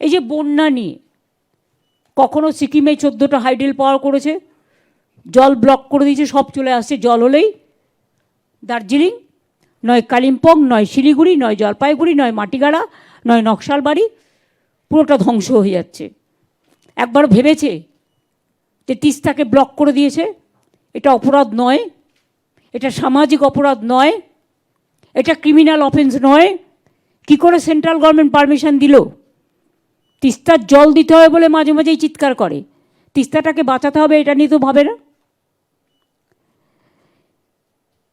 এই যে বন্যা নিয়ে, কখনো সিকিমে চোদ্দোটা হাইডেল পাওয়ার করেছে, জল ব্লক করে দিয়েছে, সব চলে আসছে, জল হলেই। দার্জিলিং, নয় কালিম্পং, নয় শিলিগুড়ি, নয় জলপাইগুড়ি, নয় মাটিগাড়া, নয় নকশালবাড়ি, পুরোটা ধ্বংস হয়ে যাচ্ছে। একবার ভেবেছে যে তিস্তাকে ব্লক করে দিয়েছে, এটা অপরাধ নয়, এটা সামাজিক অপরাধ নয়, এটা ক্রিমিনাল অফেন্স নয়। কি করে সেন্ট্রাল গভর্নমেন্ট পারমিশন দিল? তিস্তার জল দিতে হবে বলে মাঝে মাঝেই চিৎকার করে। তিস্তাটাকে বাঁচাতে হবে, এটা নিয়ে তো ভাবে না।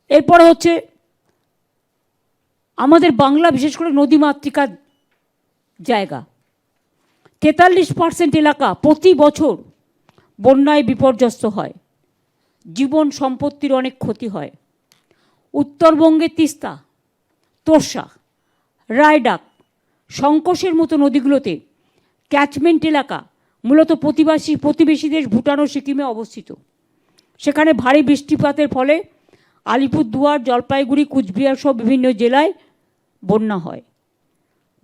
এরপরে হচ্ছে, আমাদের বাংলা বিশেষ করে নদীমাতৃকার জায়গা। তেতাল্লিশ পার্সেন্ট এলাকা প্রতি বছর বন্যায় বিপর্যস্ত হয়। জীবন সম্পত্তির অনেক ক্ষতি হয়। উত্তরবঙ্গে তিস্তা তোর্ষা রায়ডাক সংকোষের মতো নদীগুলোতে ক্যাচমেন্ট এলাকা, মূলত প্রতিবাসী প্রতিবেশী দেশ ভুটান ও সিকিমে অবস্থিত। সেখানে ভারী বৃষ্টিপাতের ফলে আলিপুরদুয়ার, জলপাইগুড়ি, কুচবিহার সহ বিভিন্ন জেলায় বন্যা হয়।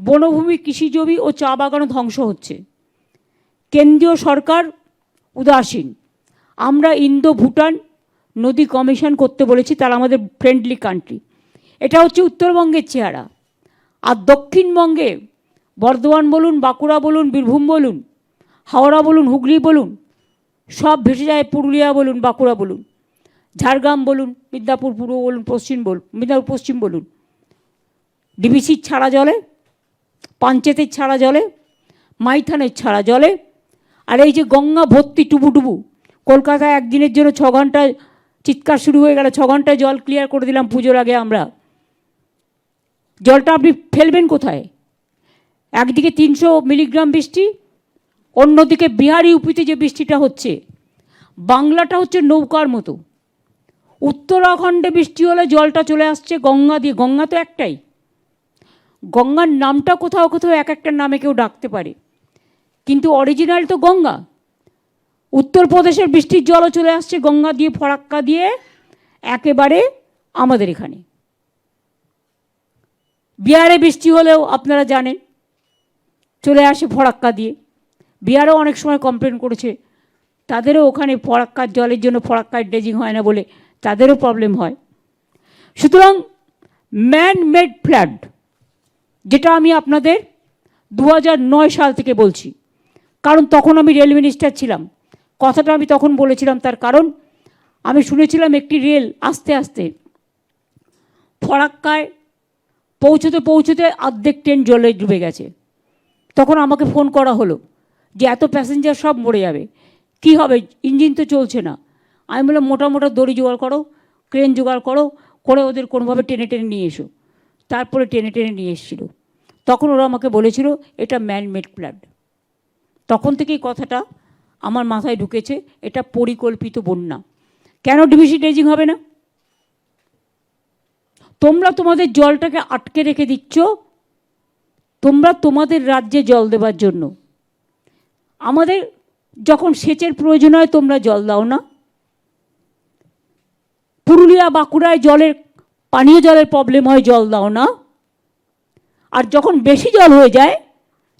বনভূমি, কৃষিজমি ও চা বাগানও ধ্বংস হচ্ছে। কেন্দ্রীয় সরকার উদাসীন। আমরা ইন্দো ভুটান নদী কমিশন করতে বলেছি, তারা আমাদের ফ্রেন্ডলি কান্ট্রি এটা হচ্ছে উত্তরবঙ্গের চেহারা। আর দক্ষিণবঙ্গে বর্ধমান বলুন, বাঁকুড়া বলুন, বীরভূম বলুন, হাওড়া বলুন, হুগলি বলুন, সব ভেসে যায় পুরুলিয়া বলুন, বাঁকুড়া বলুন। ঝাড়গ্রাম বলুন, মিদনাপুর পূর্ব বলুন, পশ্চিম বলুন মিদনাপুর পশ্চিম বলুন। ডিবিসির ছাড়া জলে পাঞ্চেতের ছাড়া জলে, মাইথানের ছাড়া জলে, আর এই যে গঙ্গা ভর্তি টুবু টুবু কলকাতায় একদিনের জন্য ছ ঘণ্টা চিৎকার শুরু হয়ে গেল, ছ ঘন্টায় জল ক্লিয়ার করে দিলাম পুজোর আগে আমরা। জলটা আপনি ফেলবেন কোথায়? একদিকে তিনশো মিলিগ্রাম বৃষ্টি, অন্যদিকে বিহারি উপিতে যে বৃষ্টিটা হচ্ছে, বাংলাটা হচ্ছে নৌকার মতো। উত্তরাখণ্ডে বৃষ্টি হলে জলটা চলে আসছে গঙ্গা দিয়ে, গঙ্গা তো একটাই। গঙ্গার নামটা কোথাও কোথাও এক একটা নামে কেউ ডাকতে পারে। কিন্তু অরিজিনাল তো গঙ্গা। উত্তরপ্রদেশের বৃষ্টির জলও চলে আসছে গঙ্গা দিয়ে, ফরাক্কা দিয়ে, একেবারে আমাদের এখানে। বিহারে বৃষ্টি হলেও আপনারা জানেন চলে আসে ফরাক্কা দিয়ে। বিহারেও অনেক সময় কমপ্লেন করেছে, তাদেরও ওখানে ফরাক্কার জলের জন্য ফরাক্কার ড্রেজিং হয় না বলে তাদেরও প্রবলেম হয়। সুতরাং ম্যান মেড ফ্ল্যাড যেটা আমি আপনাদের দু সাল থেকে বলছি, কারণ তখন আমি রেল মিনিস্টার ছিলাম। কথাটা আমি তখন বলেছিলাম তার কারণ, আমি শুনেছিলাম একটি রেল আস্তে আস্তে ফরাক্কায় পৌঁছতে পৌঁছতে অর্ধেক ট্রেন জলে ডুবে গেছে। তখন আমাকে ফোন করা হলো যে এত প্যাসেঞ্জার সব মরে যাবে। কি হবে? ইঞ্জিন তো চলছে না। আমি বললাম, মোটা মোটা দড়ি জোগাড় করো ক্রেন জোগাড় করো, করে ওদের কোনোভাবে টেনে টেনে নিয়ে এসো। তারপরে টেনে টেনে নিয়ে এসেছিল। তখন ওরা আমাকে বলেছিল, এটা ম্যান মেড প্ল্যান তখন থেকেই কথাটা আমার মাথায় ঢুকেছে, এটা পরিকল্পিত বন্যা। কেন ডিভিসি ড্রেজিং হবে না? তোমরা তোমাদের জলটাকে আটকে রেখে দিচ্ছ তোমরা তোমাদের রাজ্যে জল দেবার জন্য। আমাদের যখন সেচের প্রয়োজন হয়, তোমরা জল দাও না। পুরুলিয়া, বাঁকুড়ায় জলের, পানীয় জলের প্রবলেম হয়, জল দাও না। আর যখন বেশি জল হয়ে যায়,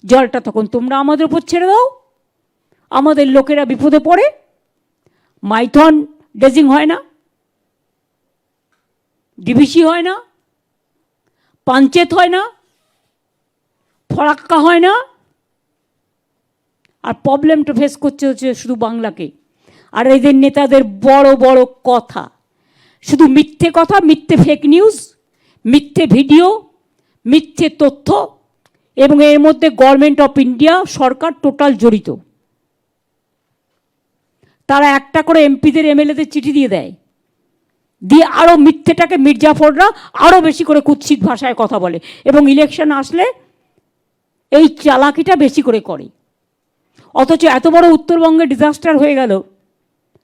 জলটা তখন তোমরা আমাদের উপর ছেড়ে দাও। আমাদের লোকেরা বিপদে পড়ে। মাইথন ড্রেজিং হয় না। ডিভিসি হয় না। পাঞ্চেত হয় না। ফরাক্কা হয় না? আর প্রবলেমটা ফেস করছে হচ্ছে শুধু বাংলাকে। আর এদের নেতাদের বড় বড় কথা। শুধু মিথ্যে কথা, মিথ্যে ফেক নিউজ মিথ্যে ভিডিও মিথ্যে তথ্য, এবং এর মধ্যে গভর্নমেন্ট অফ ইন্ডিয়া সরকার টোটাল জড়িত। তারা একটা করে এমপিদের, এমএলএদের চিঠি দিয়ে দেয়। দিয়ে আরও মিথ্যেটাকে মির্জাফররা আরও বেশি করে কুৎসিত ভাষায় কথা বলে। এবং ইলেকশন আসলে এই চালাকিটা বেশি করে করে। অথচ এত বড় উত্তরবঙ্গে ডিজাস্টার হয়ে গেল।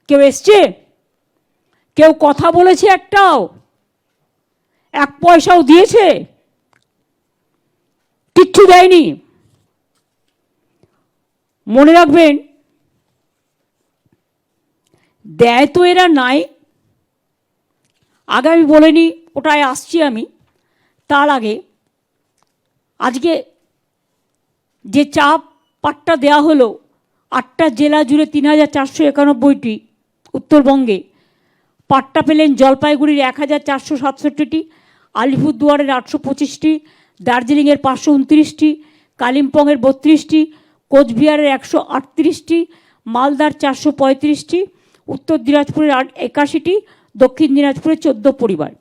কেউ এসছে? কেউ কথা বলেছে একটাও? এক পয়সাও দিয়েছে? কিচ্ছু দেয়নি। মনে রাখবেন, দেয় তো এরা নাই। আগে আমি বলিনি, ওটায় আসছি আমি। তার আগে, আজকে যে চাপ পাট্টা দেওয়া হলো, আটটা জেলা জুড়ে তিন হাজার চারশো একানব্বইটি উত্তরবঙ্গে। পাট্টা পেলেন জলপাইগুড়ির এক হাজার চারশো সাতষট্টিটি, আলিপুরদুয়ারের আটশো পঁচিশটি, দার্জিলিংয়ের পাঁচশো উনত্রিশটি, কালিম্পংয়ের বত্রিশটি, কোচবিহারের একশো আটত্রিশটি, মালদার চারশো পঁয়ত্রিশটি, উত্তর দিনাজপুরের একাশিটি, দক্ষিণ দিনাজপুরের চোদ্দ পরিবার।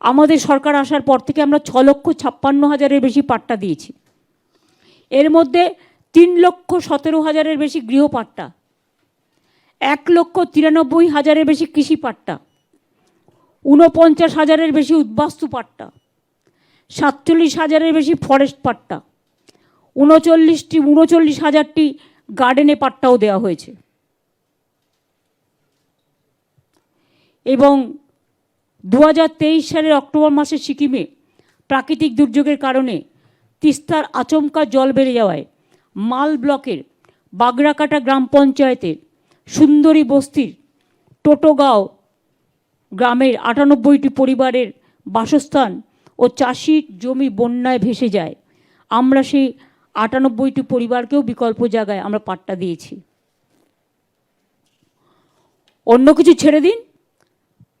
আমাদের সরকার আসার পর থেকে আমরা ছ লক্ষ ছাপ্পান্ন হাজারের বেশি পাট্টা দিয়েছি। এর মধ্যে তিন লক্ষ সতেরো হাজারের বেশি গৃহপাট্টা এক লক্ষ তিরানব্বই হাজারের বেশি কৃষি পাট্টা ঊনপঞ্চাশ হাজারের বেশি উদ্বাস্তু পাট্টা সাতচল্লিশ হাজারের বেশি ফরেস্ট পাট্টা উনচল্লিশটি উনচল্লিশ হাজারটি গার্ডেনে পাট্টাও দেওয়া হয়েছে। এবং দু হাজার তেইশ সালের অক্টোবর মাসে সিকিমে প্রাকৃতিক দুর্যোগের কারণে তিস্তার আচমকা জল বেড়ে যাওয়ায় মাল ব্লকের বাগড়াকাটা গ্রাম পঞ্চায়েতের সুন্দরী বস্তির টোটোগাঁও গ্রামের আটানব্বইটি পরিবারের বাসস্থান ও চাষির জমি বন্যায় ভেসে যায়। আমরা সেই আটানব্বইটি পরিবারকেও বিকল্প জায়গায় আমরা পাট্টা দিয়েছি। অন্য কিছু ছেড়ে দিন?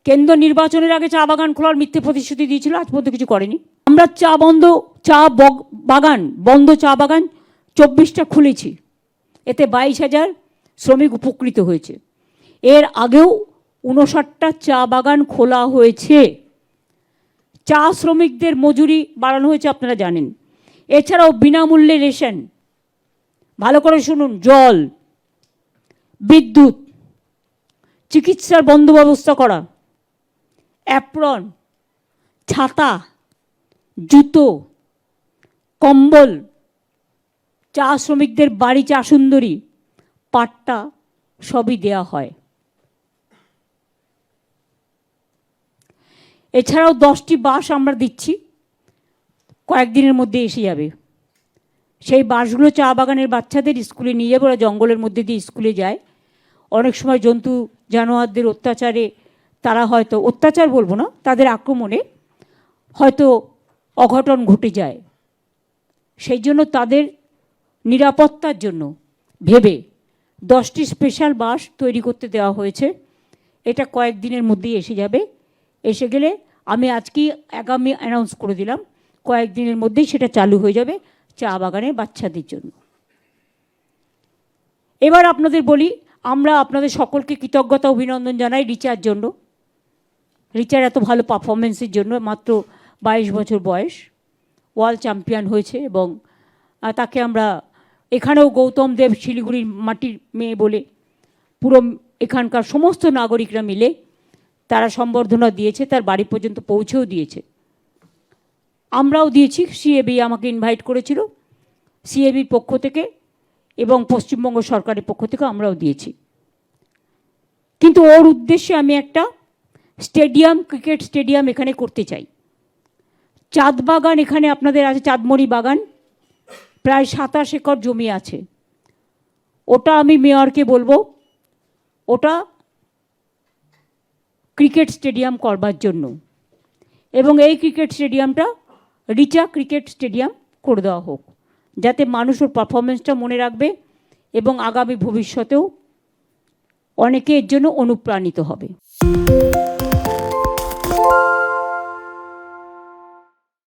কেন্দ্র নির্বাচনের আগে চা বাগান খোলার মিথ্যে প্রতিশ্রুতি দিয়েছিল, আজ পর্যন্ত কিছু করেনি। আমরা চা বন্ধ, চা বগ- বাগান, বন্ধ চা বাগান চব্বিশটা খুলেছি। এতে বাইশ হাজার শ্রমিক উপকৃত হয়েছে। এর আগেও উনষাটটা চা বাগান খোলা হয়েছে। চা শ্রমিকদের মজুরি বাড়ানো হয়েছে, আপনারা জানেন। এছাড়াও বিনামূল্যে রেশন। ভালো করে শুনুন, জল, বিদ্যুৎ, চিকিৎসার বন্ধ ব্যবস্থা করা, অ্যাপ্রন, ছাতা জুতো, কম্বল, চা শ্রমিকদের বাড়ি চা সুন্দরী, পাট্টা সবই দেয়া হয়। এছাড়াও দশটি বাস আমরা দিচ্ছি, কয়েকদিনের মধ্যে এসে যাবে। সেই বাসগুলো চা বাগানের বাচ্চাদের স্কুলে নিয়ে যাবে, ওরা জঙ্গলের মধ্যে দিয়ে স্কুলে যায়। অনেক সময় জন্তু জানোয়ারদের অত্যাচারে তারা হয়তো, অত্যাচার বলব না, তাদের আক্রমণে হয়তো অঘটন ঘটে যায়। সেই জন্য তাদের নিরাপত্তার জন্য ভেবে দশটি স্পেশাল বাস তৈরি করতে দেওয়া হয়েছে। এটা কয়েকদিনের মধ্যেই এসে যাবে। এসে গেলে আমি আজকেই আগামী অ্যানাউন্স করে দিলাম। কয়েকদিনের মধ্যেই সেটা চালু হয়ে যাবে চা বাগানের বাচ্চাদের জন্য। এবার আপনাদের বলি, আমরা আপনাদের সকলকে কৃতজ্ঞতা, অভিনন্দন জানাই রিচার জন্য। রিচার এত ভালো পারফরমেন্সের জন্য, মাত্র বাইশ বছর বয়স, ওয়ার্ল্ড চ্যাম্পিয়ন হয়েছে এবং তাকে আমরা এখানেও গৌতম দেব শিলিগুড়ির মাটির মেয়ে বলে পুরো এখানকার সমস্ত নাগরিকরা মিলে তারা সম্বর্ধনা দিয়েছে, তার বাড়ি পর্যন্ত পৌঁছেও দিয়েছে। আমরাও দিয়েছি, সিএবি আমাকে ইনভাইট করেছিল, সিএবির পক্ষ থেকে এবং পশ্চিমবঙ্গ সরকারের পক্ষ থেকে আমরাও দিয়েছি। কিন্তু ওর উদ্দেশ্যে আমি একটা স্টেডিয়াম, ক্রিকেট স্টেডিয়াম এখানে করতে চাই। চাঁদ বাগান এখানে আপনাদের আছে, চাঁদমণি বাগান। প্রায় সাতাশ একর জমি আছে। ওটা আমি মেয়রকে বলব। ওটা ক্রিকেট স্টেডিয়াম করবার জন্য। এবং এই ক্রিকেট স্টেডিয়ামটা রিচা ক্রিকেট স্টেডিয়াম করে দেওয়া হোক। যাতে মানুষ ওর পারফরমেন্সটা মনে রাখবে এবং আগামী ভবিষ্যতেও অনেকে এর জন্য অনুপ্রাণিত হবে।